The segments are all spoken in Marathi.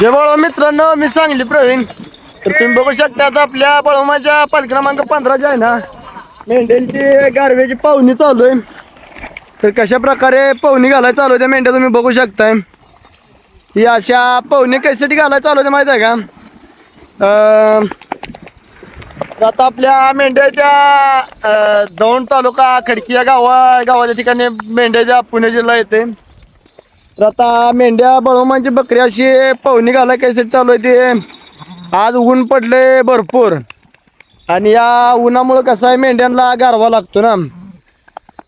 जे बळवा मित्रांनो मी सांगली प्रवीण. तर तुम्ही बघू शकता आता आपल्या बळमाच्या पाल क्रमांक पंधरा जे आहे ना मेंढ्यांची गारव्याची पाहुणी चालू आहे. तर कशा प्रकारे पाहुणी घालायला चालू होत्या मेंढ्या तुम्ही बघू शकताय. ही अशा पाहुणी कशासाठी घालायला चालू होत्या माहीत आहे का? आता आपल्या मेंढ्याच्या दौंड तालुका खडकी या गावा गावाच्या ठिकाणी मेंढ्याच्या पुणे जिल्हा येते. तर आता मेंढ्या बळवमांची बकरी अशी पवनी घालाय कैसेट चालू आहे ते? आज ऊन पडले भरपूर. आणि या उन्हामुळं कसं आहे मेंढ्यांना गारवा लागतो ना.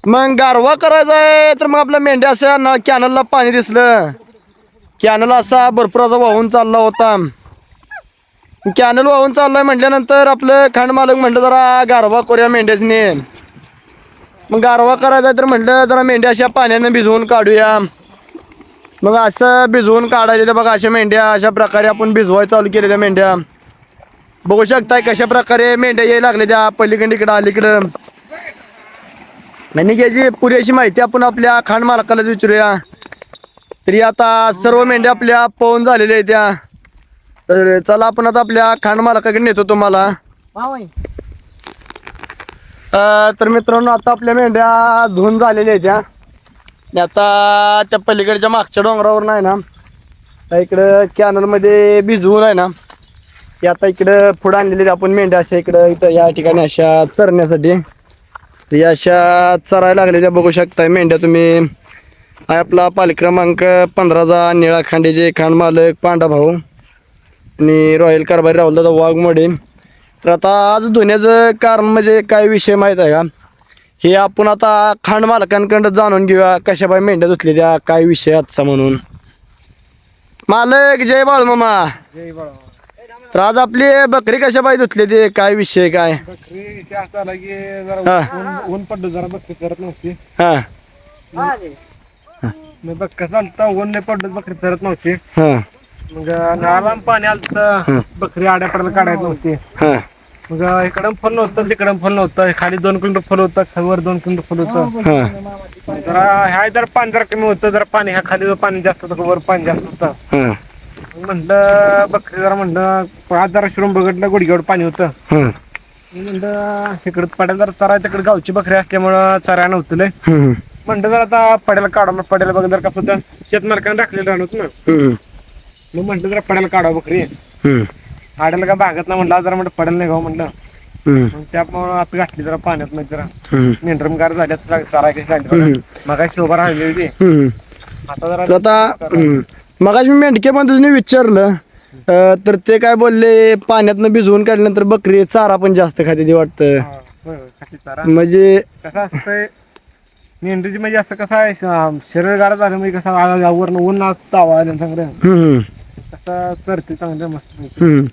मग गारवा करायचा आहे तर मग आपल्या मेंढ्या असं ना कॅनलला पाणी दिसलं. कॅनल असा भरपूर असा वाहून चालला होता. कॅनल वाहून चाललाय म्हटल्यानंतर आपलं खांड मालक म्हटलं जरा गारवा करूया मेंढ्याचने मग गारवा करायचा तर म्हटलं जरा मेंढ्या अशा पाण्यानं भिजवून काढूया. मग असं भिजवून काढायचे ते बघा अशा मेंढ्या अशा प्रकारे आपण भिजवायला चालू केलेल्या मेंढ्या. बघू शकताय कशा प्रकारे मेंढ्या यायला लागल्या त्या पलीकडे इकडं अलीकडं. आणि याची पुरेशी माहिती आपण आपल्या खांड मालकालाच विचारूया. तरी आता सर्व मेंढ्या आपल्या पवून झालेल्या आहेत त्या. तर चला आपण आता आपल्या खांड मालकाकडे नेतो तुम्हाला. तर मित्रांनो आता आपल्या मेंढ्या धुवून झालेल्या आहेत त्या. आणि आता त्या पलीकडच्या मागच्या डोंगरावर नाही ना इकडं कॅनलमध्ये भिजवून आहे ना ते आता इकडं पुढं आणलेली आहेत आपण मेंढ्या अशा इकडं इथं या ठिकाणी अशा चरण्यासाठी. तर या अशा चरायला लागले त्या बघू शकताय मेंढ्या तुम्ही. आपला पाल क्रमांक पंधराचा निळा खांडेचे खांड मालक पांडा भाऊ आणि रॉयल कारभारी राहुलदादा वाघमोडे. तर आता आज धुण्याचं कारण म्हणजे काय विषय माहीत आहे का? हे आपण आता खांड मालकांकडं जाणून घेऊया कशा बाय मेंढ्या धुतल्या त्या काय विषय आजचा म्हणून. मालक जय बाळ मामा. तर आज आपली बकरी कशा बाय धुतली ते काय विषय काय? बकरी इथे असं आला की जरा हा. ऊन ऊन पडलं जरा बकरी करत नव्हती. हा. मग आलं ऊन नाही पडलं बकरी करत नव्हती. हा. मग नळाला पाणी आलं बकरी आड्या पडायला काढायला नव्हती. हा. मग इकडं फुल नव्हतं तिकडं फुल नव्हतं खाली दोन किलो फुल होतं वर दोन किलो फुल होतं. हा जरा ह्या जरा पाणी जरा कमी होतं जरा पाणी ह्या खाली पाणी जास्त होतं वर पाणी जास्त होतं. हा. मग म्हणलं बकरी जरा म्हणलं आज जरा शिरून बघितलं गुडघ्यावर पाणी होतं. हा. मी म्हणलं इकडं पडायला जरा चराय तिकडे गावची बकरी असल्यामुळं चराय नव्हतं लय. हम्म म्हणलं जर आता पडायला काढा मग पडायला बघ जर कसं होतं. शेतमार्काने राखलेलं राहणार ना. हम्म. मग म्हटलं जरा पडायला काढा बकरी. हम्म. आडायला का भागत ना म्हटलं जरा म्हटलं पडायला नाही गाव मग त्यामुळं आपली घातली जरा पाण्यात मग जरा मेंढरमगार झाल्यात कशी लागली मग शोभा राहिली होती. आता जरा तर आता मगाशी मी मेंढके बंधूने विचारलं. अं, तर ते काय बोलले पाण्यातनं भिजवून काढल्यानंतर बकरी चारा पण जास्त खाते ते वाटतं. हा, होय, होय, खाती चारा. म्हणजे कसं असतंय मेंढीची म्हणजे असं कसं आहे शरीर गार झालं म्हणजे कसं आ- यावरनं ऊन तावा हम्म, कसं करते चांगलं मस्त हम्म.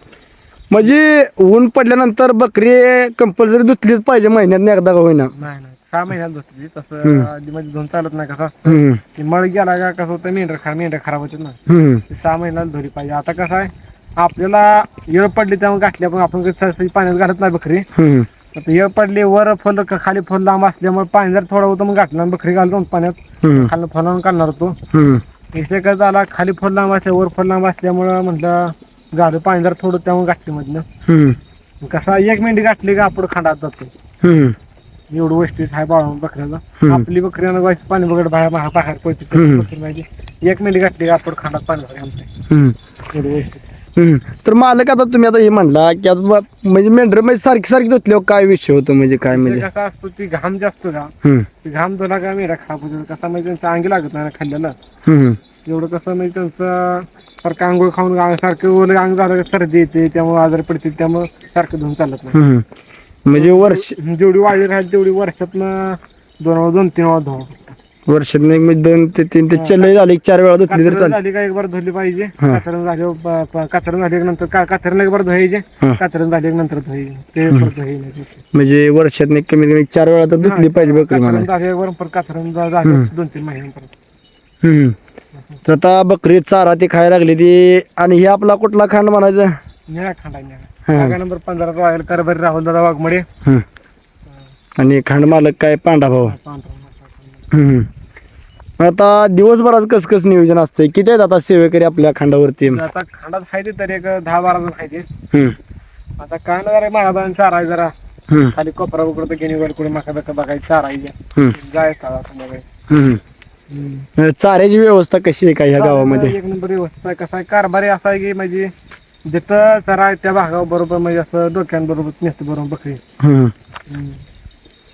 म्हणजे ऊन पडल्यानंतर बकरी कंपल्सरी धुतलीच पाहिजे महिन्यात एकदा का होईना. नाही नाही. सहा महिन्यात धुतली. तसं आधी धुवून चालत नाही कसं असतं. हम्म, की मळ गेला का कसं होतं मेंढर खा मेंढर खराब होते ना. हम्म, ते सहा महिन्याला धुरी पाहिजे. आता कसं आहे आपल्याला येळ पडली त्यामुळे गाठली पण आपण कसं सहसा पाण्यात घालत नाही बकरी. हम्म, आता येळ पडली वर फल खाली फल लांब असल्यामुळे पाणी जर थोडं होतं मग गाठलं बकरी घालतो पाण्यात हम्म, खाली फलावून काढणार होतो. हम्म, विषय काय झाला खाली फल लांब असल्या वर फल लांब असल्यामुळं म्हटलं झालं पाणी जर थोडं त्यामुळे गाठली मधलं हम्म, कसं एक मेंढी गाठली का आपण खांडात जातो. हम्म, एवढं वस्तीत आहे बाळा बकऱ्याला हम्म. आपली बकरी व्हायचं पाणी बघत बाहेर बाहेर हम्म. माहिती एक मिनिट गाठली का आपण खांडात पाणी हम्म, एवढं वस्तीत हम्म. तर मालक आता तुम्ही आता हे म्हणला की आता बा- म्हणजे मेंढर म्हणजे सारखी सारखी धुतल्यावर काय विषय होतो म्हणजे काय ते म्हणजे? कसं असतो ती घाम जास्त का हम्म, ती घाम धुला का मेरा होतो कसा म्हणजे त्यांचं अंगी लागत नाही ना हम्म, एवढं कसं म्हणजे त्यांचं सारखं आंघोळ खाऊन सारखं ओलं अंग झालं का सर्दी येते त्यामुळे आजारी पडते त्यामुळे सारखं धुवून चालत नाही. हम्म. म्हणजे वर्ष जेवढी वाढली राहील तेवढी वर्षातनं दोन वेळा दोन तीन वेळा धुवा. वर्षात म्हणजे दोन ते तीन ते चलई झाले एक चार वेळा धुतली तरी चालते. झाली का एक बार धुतली पाहिजे? हा. कातरण झाली कातरण झाली की नंतर का- कातरण एक बार धुवायचे? हा. कातरण झाली की नंतर धुवायचे? ते परत धुवायचे. म्हणजे वर्षात कमीत कमी चार वेळा तर धुतली पाहिजे बकरी मला. कातरण झाली एक बार परत कातरण झा- झाली दोन तीन महिन्यांपर्यंत हम्म. तर आता बकरी चारा ती खायला लागली ती आणि हे आपला कुठला खांड म्हणायचं? निळा खांडा निळा. जागा नंबर पंधरा रॉयल कारभारी राहुल दादा वाघमडे. हम्म. आणि खांड मालक काय? पांडा भाऊ. पांढरा हम्म. आता दिवसभरात कसं कसं नियोजन असतंय? किती आहेत आता सेवेकरी आपल्या खांडावरती? आता खांडात आहे ते तरी एक दहा बारा जण आहे हम्म, आता काय ना जरा महाबान चारा आहे जरा. हम्म, खाली कोपरा उकडतं गेणी वर कुठे मका बका बघायची चारा आहे हम्म, गाय खावा संध्याकाळी. हम्म. अं, चाऱ्याची व्यवस्था कशी आहे का ह्या गावामध्ये? एक नंबर व्यवस्था आहे. कसा आहे कारभारी असा आहे की म्हणजे जिथं चरा आहे त्या भागावर बरोबर म्हणजे असं डोक्यांबरोबर नेसतं बरोबर बकरी. हम्म,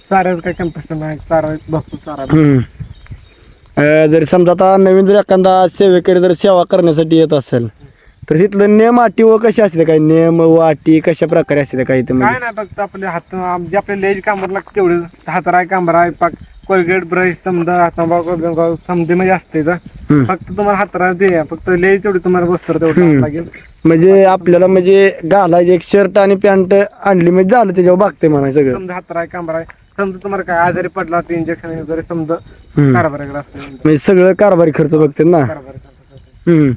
चाऱ्याचं काही कम्पिटिशन नाही. चारा भरपूर चारा हम्म. अं, जर समजा आता नवीन जर एखादा सेवेकरी जर सेवा करण्यासाठी येत असेल तर तिथलं नियम अटी व कशी असते काय? नियम व अटी कशा प्रकारे असते काय ते काय म्हणजे नाही फक्त आपले हात आम- जे आपले लेज कांबर लागते तेवढे हातराय कांबर आहे पाक कोलगेट ब्रश समजा तंबाखू बिंबाखू समजे म्हणजे असते हम्म. फक्त तुम्हाला हातरा ते फक्त लेज तेवढी तुम्हाला वस्त्र तेवढं हम्म. लागेल. म्हणजे आपल्याला म्हणजे घालायचे एक शर्ट आणि पॅन्ट आणली म्हणजे झालं त्याच्यावर भागते म्हणा सगळं. समजा हातराय कांबर आहे समजा तुम्हाला काय आजारी पडला ते इंजेक्शन वगैरे समजा हम्म. कारभाराकडे असते म्हणजे सगळं कारभारी खर्च बघते ना कारभार हम्म.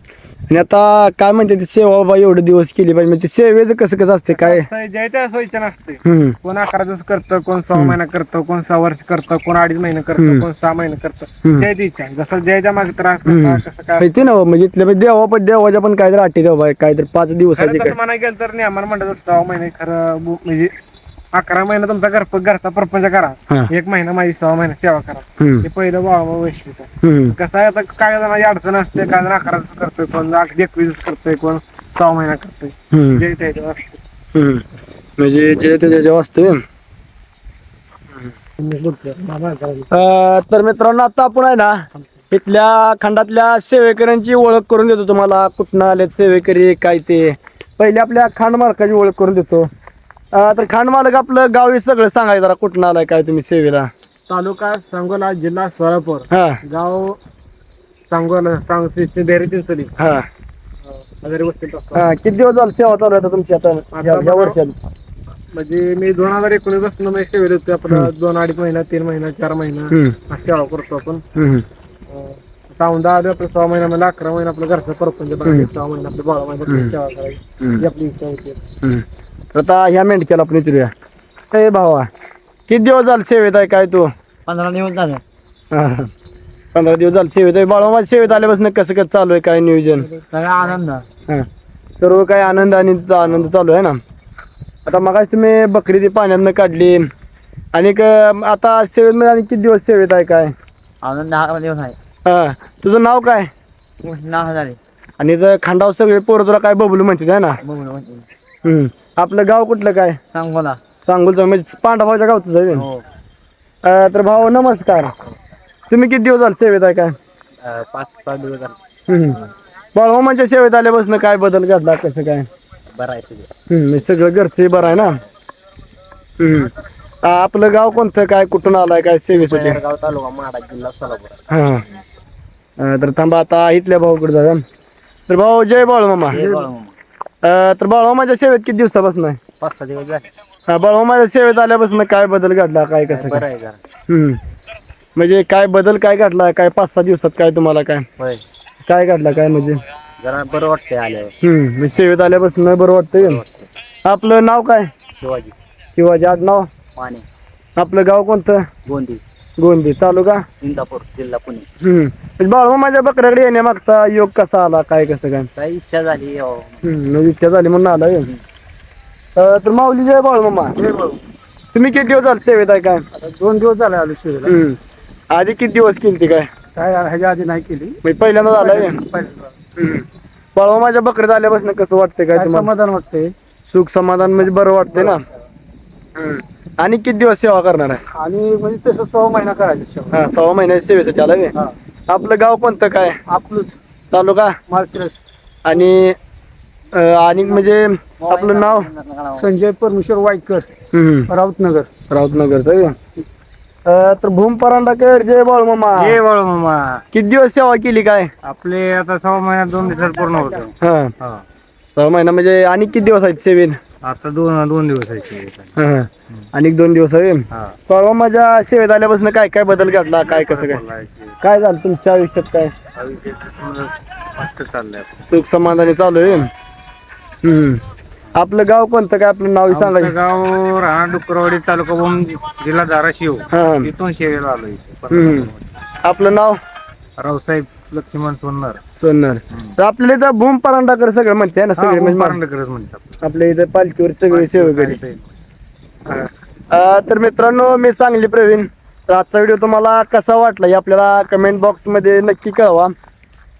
आणि आता काय म्हणते ती सेवा बाबा एवढे दिवस केली पाहिजे म्हणजे ते सेवेचं कसं कसं असते काय ज्या त्या सोयीच्या नसते हम्म. कोण अकरा दिवस करतं कोण सहा महिना करतं कोण सहा वर्ष करतं कोण अडीच महिने करतं. कोण सहा महिने करतं. ज्याची इच्छा आहे. जसं ज्याच्या मागे त्रास. कसा काय माहिती ना हो, म्हणजे इथल्या म्हणजे देवा पण देवाच्या पण काहीतरी अटी देवा काहीतरी पाच दिवसाचे काय तसं गेलं तर नाही आम्हाला म्हणतात सहा महिने खरं बु- म्हणजे अकरा महिना तुमचा घर घरचा प्रपंच करा. एक महिना माझी सहा महिना सेवा करा. हे पहिलं आहे. हम्म. कसं आहे आता काय जणांची अडचण असते काय जण अकरा दिवस करतोय कोण आठ एकवीस दिवस करतोय कोण सहा महिना करतोय. जे त्याच्यावर असते. म्हणजे जे ते त्याच्या वाचते अं, तर मित्रांनो आता आपण आहे ना इथल्या खंडातल्या सेवेकऱ्यांची ओळख करून देतो तुम्हाला कुठनं आलेत सेवेकरी काय ते पहिले आपल्या खांड मालकाची ओळख करून देतो तर खांड मालक आपलं गाव हे सगळं सांगायचं जरा कुठनं आलाय काय तुम्ही सेवेला? तालुका सांगोला जिल्हा सोलापूर. हा. गाव सांगोला सांग डेअरी चिंचोली हा. वगैरे वस्तीत असतो. हा किती दिवस झाले सेवा चालू आहे आता तुमची आता? या- या वर्षात. म्हणजे मी दोन हजार एकोणीसपासून मी सेवेत होतो. आपलं दोन अडीच महिना तीन महिना चार महिना हम्म. अशी सेवा करतो आपण. हम्म. आपलं सहा महिना म्हणजे अकरा महिना आपलं घरचं परपंच बघायचं. सहा महिना आपल्या बाळा महिन्यात सेवा करायची. ही आपली इच्छा होती. हम्म. तर आता ह्या मेंढक्याला आपण इथूया ए भावा किती दिवस झाले सेवेत आहे काय तू? पंधरा दिवस झाले. हा. पंधरा दिवस झाले सेवेत आहे. बाळा माझ्या सेवेत आल्यापासून कसं कसं चालू आहे काय नियोजन? सगळा आनंद. हा. सर्व काही आनंद आणि चा- आनंद चालू आहे ना? आता मग तुम्ही बकरी ती पाण्यातनं काढली. आणि क- आता सेवेत आणि किती दिवस सेवेत आहे काय? आनंद दहा दिवस आहे. हा. तुझं नाव काय? नाव झाले आणि इथं खांडावर सगळे पोरं तुला काय बबलू म्हणते ना? हम्म. आपलं गाव कुठलं काय? सांगोला. सांगोलचं म्हणजे पांडवाच्या गावचं आहे हो. अं, तर भाऊ नमस्कार. तुम्ही किती दिवस झाले सेवेत आहे काय? पाच सहा दिवस झाले. हम्म. बाळमामाच्या सेवेत आल्यापासून काय बदल घडला कसं काय? बरं आहे सगळं. हम्म, म्हणजे सगळं घरचे बरं आहे ना? हम्म. आ, आपलं गाव कोणतं काय कुठून आलाय काय सेवेसाठी? गाव तालुका माडा जिल्हा सोलापूर. हा. अं, तर थांबा आता इथल्या भाऊकडे जाऊया. तर भाऊ जय बाळमामा. अं, तर बाळमामाच्या सेवेत किती दिवसापासून आहे? पाच सहा दिवस झाले. हा बाळमामाच्या सेवेत आल्यापासून काय बदल घडला काय कसं काय? बरं आहे जरा हम्म. म्हणजे काय बदल काय घडला काय पाच सहा दिवसात काय तुम्हाला काय? होय. काय घडला काय म्हणजे? जरा बरं वाटतंय आल्यावर. हम्म म्हणजे सेवेत आल्यापासून बरं वाटतंय आपलं नाव काय? शिवाजी. शिवाजी. आज नाव आपलं गाव कोणतं? गोंदी. गोंदी तालुका? इंदापूर जिल्हा पुणे. हम्म. म्हणजे माझ्या बकऱ्याकडे येण्यामागचा योग कसा आला? काय कसं काय? काही इच्छा झाली हो. हम्म म्हणजे इच्छा झाली म्हणून आला व्हय. अं, तर माऊली जय बाळमामा तुम्ही किती दिवस झाले सेवेत आहे काय? आता दोन दिवस झाले आलो शिवेला हम्म. आधी किती दिवस केली ती काय? काय ह्याच्या आधी नाही केली. म्हणजे पहिल्यांदा झालाय बाळमा माझ्या बकऱ्यात आल्यापासून कसं वाटतंय काय तुम्हाला? समाधान वाटतंय? सुख समाधान म्हणजे बरं वाटतंय ना? हम्म. आणि किती दिवस सेवा करणार आहे? आणि म्हणजे तसं सहा महिना करायचं शेवट. हा सहा महिन्याच्या सेवेसाठी आला व्हय. हा. आपलं गाव कोणतं काय? आपलंच. तालुका? मालसिरस आणि अं, आणि म्हणजे आपलं नाव? संजय परमेश्वर वाईकर हम्म. राऊतनगर. राऊतनगरचं व्हय. अं, तर भूम परांडाकर जय बाळ मामा. ये वळ मामा. किती दिवस सेवा केली काय? आपले आता सहा महिन्यात दोन दिवसात पूर्ण होतं. हा. हा. सहा महिना म्हणजे आणि किती दिवस आहेत सेवेन आता दोन दोन दिवस आहे हा. आणि एक दोन दिवस आहे? हा. परवा माझ्या सेवेत आल्यापासून काय काय बदल घडला काय कसं काय? काय झालं तुमच्या आयुष्यात काय? मस्त चाललंय सुख समाधानी चालू आहे? हम्म. आपलं गाव कोणतं काय? आपलं नाव सांगा. आमचं गाव राणा डुकरवाडी तालुका बोम जिल्हा धाराशिव. हा. इथून शेवेला आलो हम्म. आपलं नाव? रावसाहेब लक्ष्मण सोनणार सोनर तर आपल्याला इथं भूम परांडाकर सगळं म्हणते ना सगळे म्हणजे मा- परांडकरच म्हणतात. आपल्या इथं पालखीवर सगळे सेवेकरी. अ, तर मित्रांनो मी सांगली प्रवीण. तर आजचा व्हिडिओ तुम्हाला कसा वाटला हे आपल्याला कमेंट बॉक्समध्ये नक्की कळवा.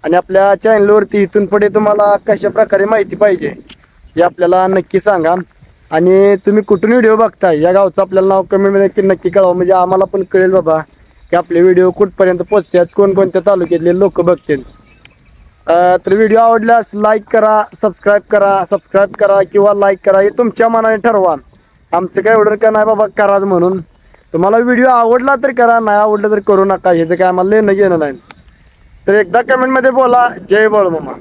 आणि आपल्या चॅनलवरती इथून पुढे तुम्हाला कशा प्रकारे माहिती पाहिजे हे आपल्याला नक्की सांगा. आणि तुम्ही कुठून व्हिडिओ बघताय या गावचं आपल्याला नाव कमेंटमध्ये नक्की नक्की कळवा. म्हणजे आम्हाला पण कळेल बाबा की आपले व्हिडिओ कुठपर्यंत पोचतात कोणकोणत्या तालुक्यातले लोक बघतील. तर व्हिडिओ आवडल्यास लाईक करा सबस्क्राईब करा सबस्क्राईब करा किंवा लाईक करा हे तुमच्या मनाने ठरवा. आमचं काय ऑर्डर का नाही बाबा कराच म्हणून. तुम्हाला व्हिडिओ आवडला तर करा नाही आवडला तर करू नका. ह्याचं काय आम्हाला लेणं घेणं नाही. तर एकदा कमेंटमध्ये बोला. जय बळमामा.